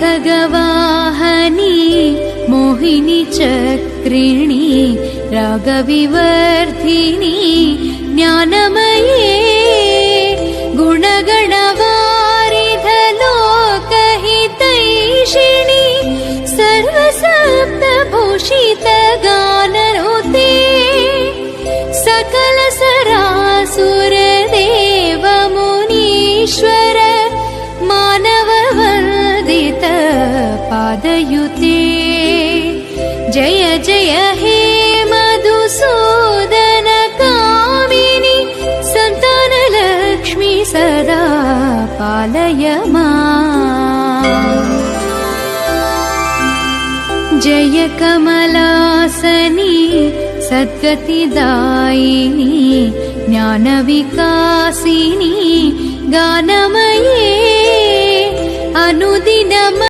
खगवाहनी मोहिनी चक्रिणी रागविवर्धिनी ज्ञानमये गुणगणवारिधलोकहितैषिणि सर्वसप्तभूषितगाननुते सकलसरासुरदेवमुनीश्वर पादयुते। जय जय हे मधुसूदन कामिनि सन्तानलक्ष्मि सदा पालय मा। जय कमलासनी सद्गतिदायिनी ज्ञानविकासिनी गानमये अनुदिनम